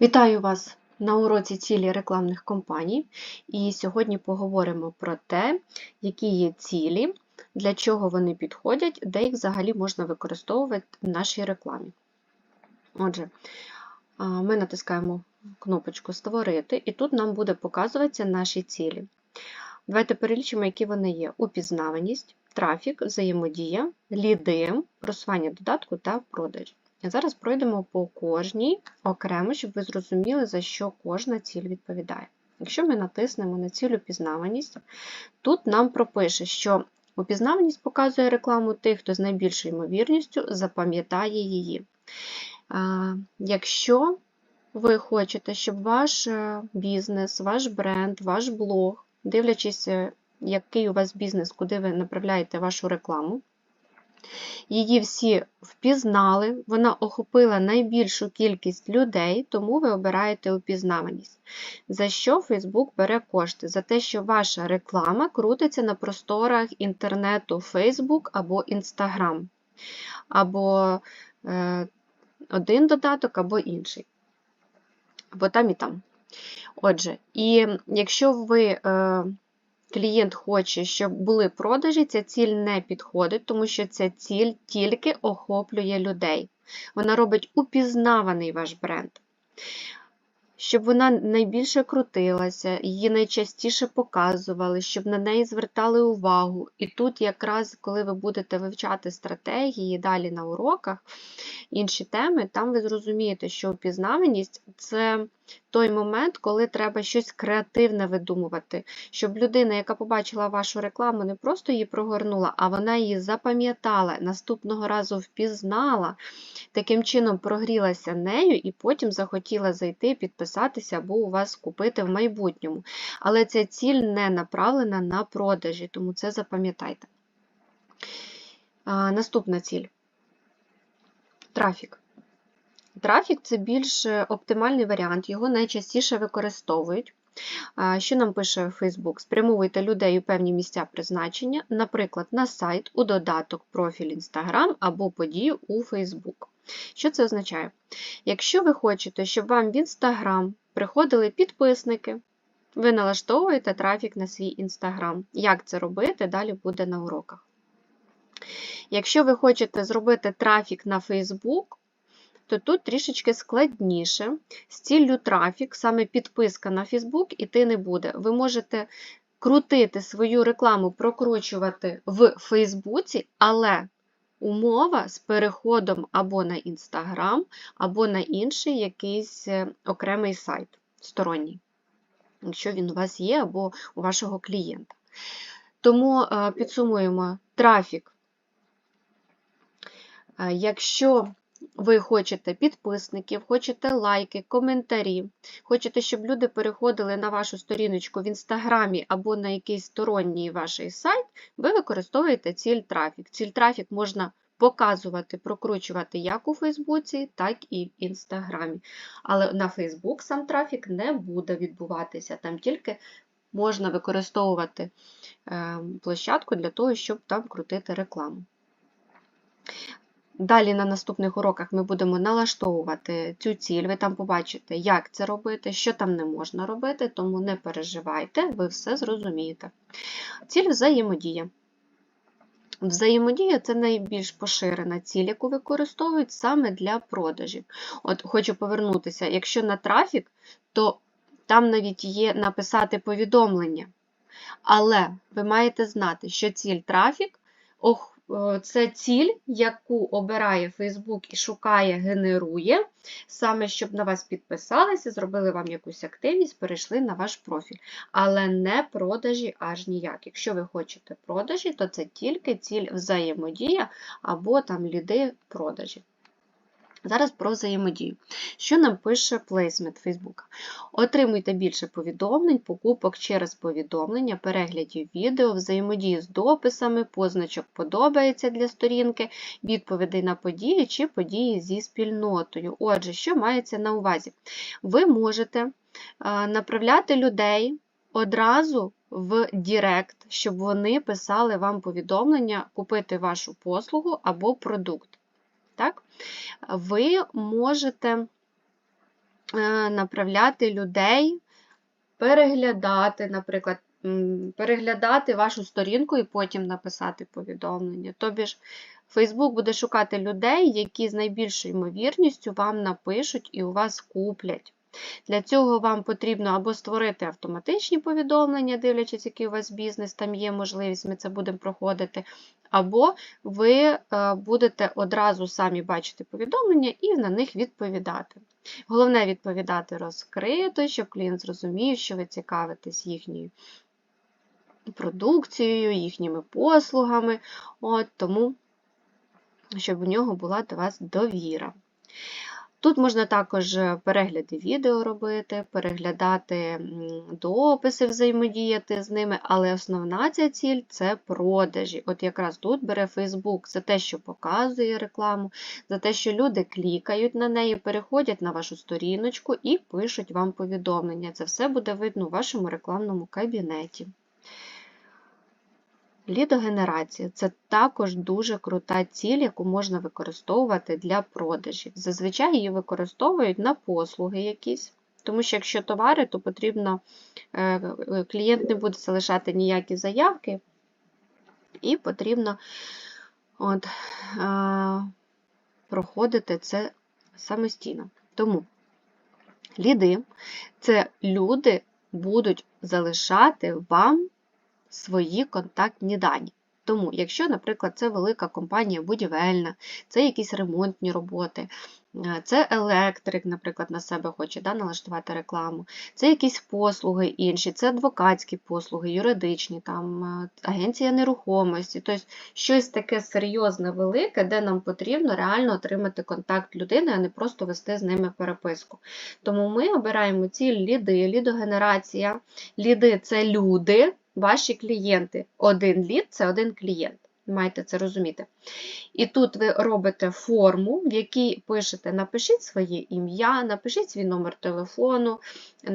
Вітаю вас на уроці цілі рекламних кампаній. І сьогодні поговоримо про те, які є цілі, для чого вони підходять, де їх взагалі можна використовувати в нашій рекламі. Отже, ми натискаємо кнопочку Створити, і тут нам буде показуватися наші цілі. Давайте перелічимо, які вони є: упізнаваність, трафік, взаємодія, ліди, просування додатку та продаж. Зараз пройдемо по кожній окремо, щоб ви зрозуміли, за що кожна ціль відповідає. Якщо ми натиснемо на ціль упізнаваність, тут нам пропише, що упізнаваність показує рекламу тих, хто з найбільшою ймовірністю запам'ятає її. Якщо ви хочете, щоб ваш е, бізнес, ваш бренд, ваш блог, дивлячись, е, який у вас бізнес, куди ви направляєте вашу рекламу, Її всі впізнали, вона охопила найбільшу кількість людей, тому ви обираєте упізнаваність. За що Facebook бере кошти? За те, що ваша реклама крутиться на просторах інтернету Facebook або Instagram, або е, один додаток, або інший. Або там і там. Отже, і якщо ви. Е, клієнт хоче, щоб були продажі, ця ціль не підходить, тому що ця ціль тільки охоплює людей. Вона робить упізнаваний ваш бренд. Щоб вона найбільше крутилася, її найчастіше показували, щоб на неї звертали увагу. І тут, якраз, коли ви будете вивчати стратегії далі на уроках, інші теми, там ви зрозумієте, що упізнаваність це той момент, коли треба щось креативне видумувати, щоб людина, яка побачила вашу рекламу, не просто її прогорнула, а вона її запам'ятала, наступного разу впізнала, таким чином прогрілася нею і потім захотіла зайти, підписатися або у вас купити в майбутньому. Але ця ціль не направлена на продажі, тому це запам'ятайте. Наступна ціль трафік. Трафік це більш е, оптимальний варіант, його найчастіше використовують. Що нам пише Facebook? Спрямовуйте людей у певні місця призначення, наприклад, на сайт, у додаток, профіль Instagram або подію у Facebook. Що це означає? Якщо ви хочете, щоб вам в Instagram приходили підписники, ви налаштовуєте трафік на свій Instagram. Як це робити, далі буде на уроках. Якщо ви хочете зробити трафік на Facebook, то тут трішечки складніше. З ціллю трафік, саме підписка на Facebook іти не буде. Ви можете крутити свою рекламу, прокручувати в Фейсбуці, але умова з переходом або на Instagram, або на інший якийсь е, окремий сайт сторонній, якщо він у вас є, або у вашого клієнта. Тому е, підсумуємо трафік. Е, якщо ви хочете підписників, хочете лайки, коментарі, хочете, щоб люди переходили на вашу сторіночку в інстаграмі або на якийсь сторонній ваш сайт, ви використовуєте ціль трафік. Ціль трафік можна показувати, прокручувати як у Фейсбуці, так і в Інстаграмі. Але на Фейсбук сам трафік не буде відбуватися, там тільки можна використовувати ем, площадку для того, щоб там крутити рекламу. Далі на наступних уроках ми будемо налаштовувати цю ціль, ви там побачите, як це робити, що там не можна робити, тому не переживайте, ви все зрозумієте. Ціль взаємодія. Взаємодія це найбільш поширена ціль, яку використовують саме для продажів. От Хочу повернутися, якщо на трафік, то там навіть є написати повідомлення. Але ви маєте знати, що ціль трафік Е, це ціль, яку обирає Facebook і шукає, генерує, саме щоб на вас підписалися, зробили вам якусь активність, перейшли на ваш профіль. Але не продажі аж ніяк. Якщо ви хочете продажі, то це тільки ціль взаємодія або там ліди продажі. Зараз про взаємодію. Що нам пише плейсмент Facebook? Отримуйте більше повідомлень, покупок через повідомлення, переглядів відео, взаємодію з дописами, позначок подобається для сторінки, відповідей на події чи події зі спільнотою. Отже, що мається на увазі? Ви можете направляти людей одразу в Директ, щоб вони писали вам повідомлення, купити вашу послугу або продукт. Так? Ви можете е, направляти людей, переглядати, наприклад, переглядати вашу сторінку і потім написати повідомлення. Тобі ж Facebook буде шукати людей, які з найбільшою ймовірністю вам напишуть і у вас куплять. Для цього вам потрібно або створити автоматичні повідомлення, дивлячись, який у вас бізнес, там є можливість, ми це будемо проходити, або ви е, будете одразу самі бачити повідомлення і на них відповідати. Головне відповідати розкрито, щоб клієнт зрозумів, що ви цікавитесь їхньою продукцією, їхніми послугами, От, тому, щоб у нього була до вас довіра. Тут можна також е, перегляди відео робити, переглядати дописи, взаємодіяти з ними, але основна ця ціль це продажі. От якраз тут бере Facebook за те, що показує рекламу, за те, що люди клікають на неї, переходять на вашу сторіночку і пишуть вам повідомлення. Це все буде видно у вашому рекламному кабінеті. Лідогенерація це також дуже крута ціль, яку можна використовувати для продажів. Зазвичай її використовують на послуги якісь, тому що якщо товари, то потрібно, е, е, клієнт не буде залишати ніякі заявки, і потрібно от, проходити це самостійно. Тому ліди це люди будуть залишати вам свої контактні дані. Тому, якщо, наприклад, це велика компанія будівельна, це якісь ремонтні роботи, е, це електрик, наприклад, на себе хоче да, налаштувати рекламу, це якісь послуги інші, це адвокатські послуги, юридичні, там, е, агенція нерухомості, тобто щось таке серйозне, велике, де нам потрібно реально отримати контакт людини, а не просто вести з ними переписку. Тому ми обираємо ці ліди, лідогенерація. Ліди це люди ваші клієнти. Один лід це один клієнт. Маєте це розуміти. І тут ви робите форму, в якій пишете, напишіть своє ім'я, напишіть свій номер телефону,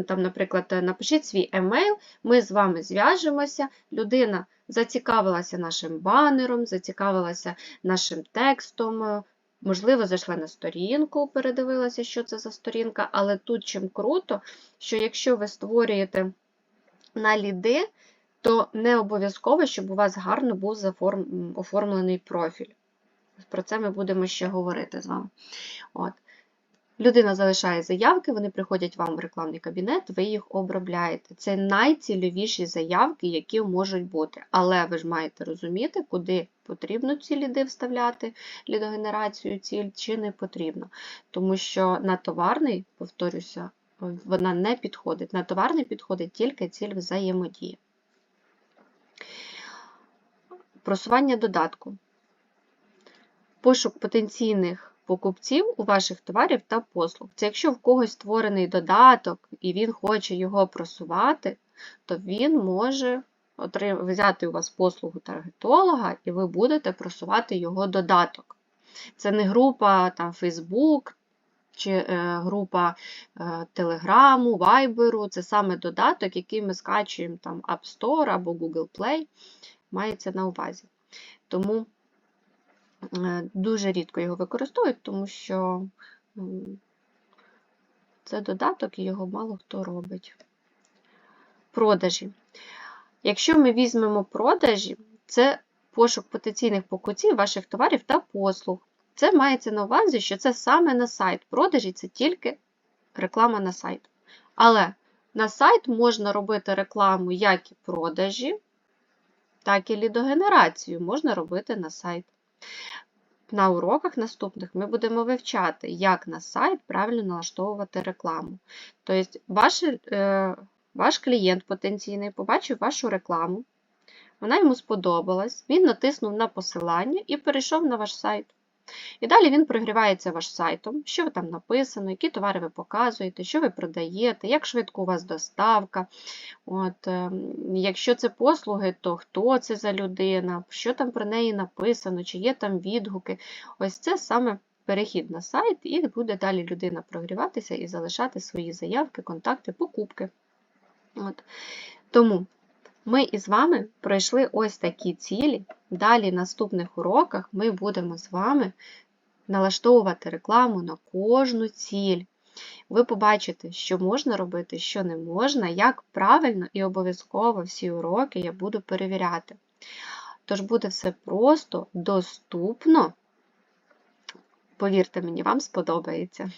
там, наприклад, напишіть свій емейл, ми з вами зв'яжемося. Людина зацікавилася нашим банером, зацікавилася нашим текстом. Можливо, зайшла на сторінку, передивилася, що це за сторінка, але тут чим круто, що якщо ви створюєте на ліди, то не обов'язково, щоб у вас гарно був оформлений профіль. Про це ми будемо ще говорити з вами. От. Людина залишає заявки, вони приходять вам в рекламний кабінет, ви їх обробляєте. Це найцільовіші заявки, які можуть бути. Але ви ж маєте розуміти, куди потрібно ці ліди вставляти, лідогенерацію, ціль, чи не потрібно. Тому що на товарний, повторюся, вона не підходить. На товарний підходить тільки ціль взаємодії. Просування додатку. Пошук потенційних покупців у ваших товарів та послуг. Це якщо в когось створений додаток і він хоче його просувати, то він може взяти у вас послугу таргетолога, і ви будете просувати його додаток. Це не група там Facebook чи е, група е, Телеграму, Viber, це саме додаток, який ми скачуємо там App Store або Google Play мається на увазі. Тому е, дуже рідко його використовують, тому що це додаток і його мало хто робить. Продажі. Якщо ми візьмемо продажі, це пошук потенційних покупців ваших товарів та послуг. Це мається на увазі, що це саме на сайт. Продажі це тільки реклама на сайт. Але на сайт можна робити рекламу як і продажі, так і лідогенерацію можна робити на сайт. На уроках наступних ми будемо вивчати, як на сайт правильно налаштовувати рекламу. Тобто, ваш, е, ваш клієнт потенційний побачив вашу рекламу, вона йому сподобалась, він натиснув на посилання і перейшов на ваш сайт. І далі він прогрівається ваш сайтом, що там написано, які товари ви показуєте, що ви продаєте, як швидко у вас доставка. От, ем, Якщо це послуги, то хто це за людина, що там про неї написано, чи є там відгуки. Ось це саме перехід на сайт, і буде далі людина прогріватися і залишати свої заявки, контакти, покупки. От. Тому ми із вами пройшли ось такі цілі. Далі в наступних уроках ми будемо з вами налаштовувати рекламу на кожну ціль. Ви побачите, що можна робити, що не можна, як правильно і обов'язково всі уроки я буду перевіряти. Тож буде все просто, доступно. Повірте мені, вам сподобається.